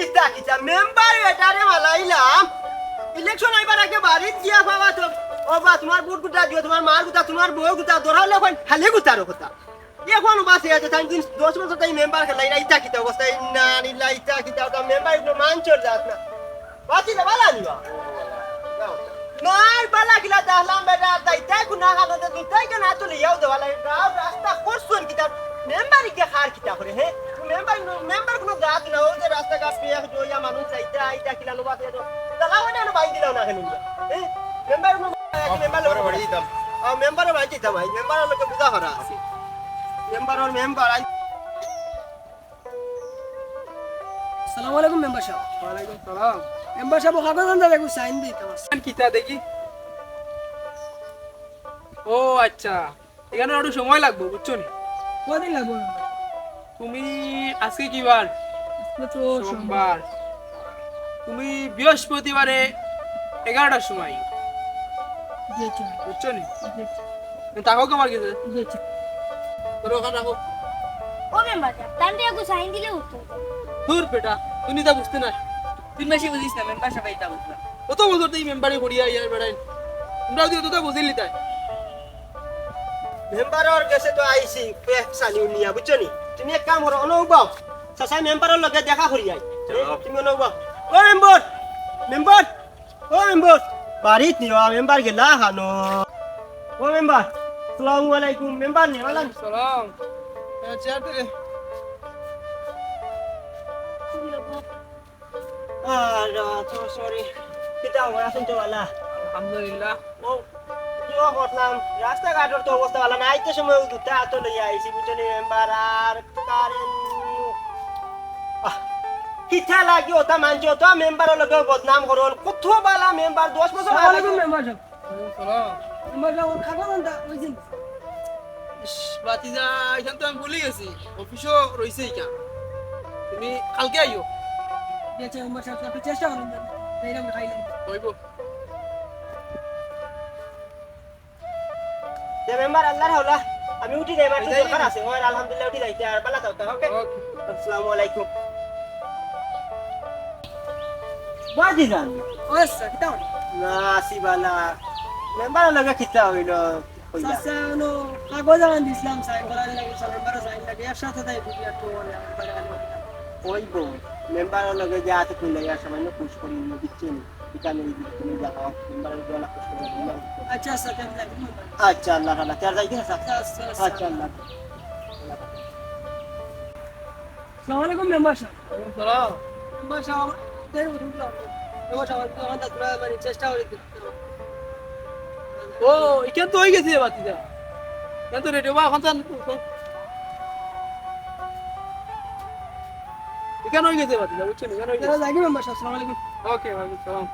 কিতা কিতা মেম্বার এটারে মালাইলাম ইলেকশন আইবার আগে বাড়িত গিয়া বাবা তো ও বা তোমার বুট গুতা দিও তোমার মার গুতা তোমার বউ গুতা দরালে এখন খালি গুতারো কথা এখন বাসে আছে তাই দিন দশ বছর তাই মেম্বার খেলাই না ইটা কিতা অবস্থা না নিলা ইটা কিতা ওটা মেম্বার একটু মানচর যাত না বাঁচি না বালা নিবা নাই বালা গিলা দাহলাম বেটা দাইতাই গুনা খাতে দুইটাই কেন আতুলে ইয়াও দেওয়ালা রাস্তা করছুন কিতা মেম্বারি কে খার কিতা করে হে মেম্বার মেম্বার কোনো গাত না ও যে রাস্তা ঘাট পেয়ে জয়া মানুষ চাইতা আইতা কিলা লোবা দিয়ে দালা ওটা না বাইন দিলাও না কেন মেম্বার কোনো মেম্বার লোক বাড়ি দিতাম। আ মেম্বার বাড়ি দিতাম ভাই মেম্বার লোকে বুঝা করা আছে। মেম্বার আর মেম্বার আই সালাম আলাইকুম মেম্বার সাহেব। ওয়ালাইকুম সালাম। মেম্বার সাহেব কাগজ আনতে দেখো সাইন দিতে আমার কিতা দেখি? ও আচ্ছা। এখানে একটু সময় লাগবে বুঝছ নি? কদিন লাগবে মেম্বার? তুমি আজকে কি বার? তো সোমবার। তুমি বৃহস্পতিবারে এগারোটার সময়। বুঝছ নি? তাকাও কেমন গেছে তোর ওখানে রাখো ও মেম্বার সাহেব তান্ডে একটু সাইন দিলে উঠতো দূর বেটা তুমি তা বুঝতে না। তুই বেশি বুঝিস না মেম্বার সবাই তা বুঝলাম কত বছর তো এই মেম্বারে করিয়া ইয়ার বেড়াই তোমরাও দিয়ে তো বুঝিলি তাই? মেম্বাৰৰ গেছে তো আইছি পেহ চালি উনিয়া বুঝছ নি তুমি এক কাম করো অনুভৱ চাচাই মেম্বাৰৰ লগে দেখা কৰি আই এ, তুমি অনুভৱ ও মেম্বৰ মেম্বৰ ও মেম্বৰ বাৰীত নিয়া মেম্বাৰ গেলা হানো ও মেম্বাৰ সালামু আলাইকুম মেম্বাৰ নিয়ালাম সালাম চেয়ার থেকে আর তো সরি কিতা হয় আসুন তো বালা আলহামদুলিল্লাহ ও কিয় করলাম রাস্তাঘাটের তো অবস্থা ভালো না। আইতে সময় দুটা হাতে লইয়া আইছি বুঝছ নি মেম্বার আর কারেন্ট কিথা লাগি ওটা মানছি ওটা মেম্বারের লগে বদনাম করল কত বালা মেম্বার দশ বছর আলাইকুম মেম্বার সাহেব মেম্বার সাহেব ওর কাগজ আনতে ওইদিন বাতিজা এখান তো আমি ভুলে গেছি। অফিসও রয়েছে এখান তুমি কালকে আইও চেষ্টা করুন এইরকম খাইলাম হইব যে মেম্বার আল্লাহর হাওলা আমি উঠি যাই মাত্র দরকার আছে। ওই আলহামদুলিল্লাহ উঠি যাইতে আর বালা যাও ওকে? আসসালামু আলাইকুম বাজি জান ও না আসিবালা মেম্বারের লগে কিতা হইল? কইলা। নো কাগজ আন দিছিলাম সাইন করা লাগে মেম্বার সাইন লাগে। একসাথে তাই একটু বলে মেম্বার লগে যে আছে কোন লাগে মেম্বারের গলা খুশ করে। আচ্ছা আচ্ছা আচ্ছা আল্লাহ আল্লাহ তার আচ্ছা আচ্ছা আচ্ছা। আল্লাহ আসসালামু আলাইকুম মেম্বার সাহেব। সালাম। মেম্বার সাহেব মেম্বার সাহেব আমাদের তোরা মানে চেষ্টা করি ও এখান তো হয়ে গেছে বাতিজা এখান তো রেডিও বা এখন এখানে হয়ে গেছে বাতিজা বুঝছ এখানে হয়ে গেছে? আসসালামু আলাইকুম। ওকে ওয়ালাইকুম সালাম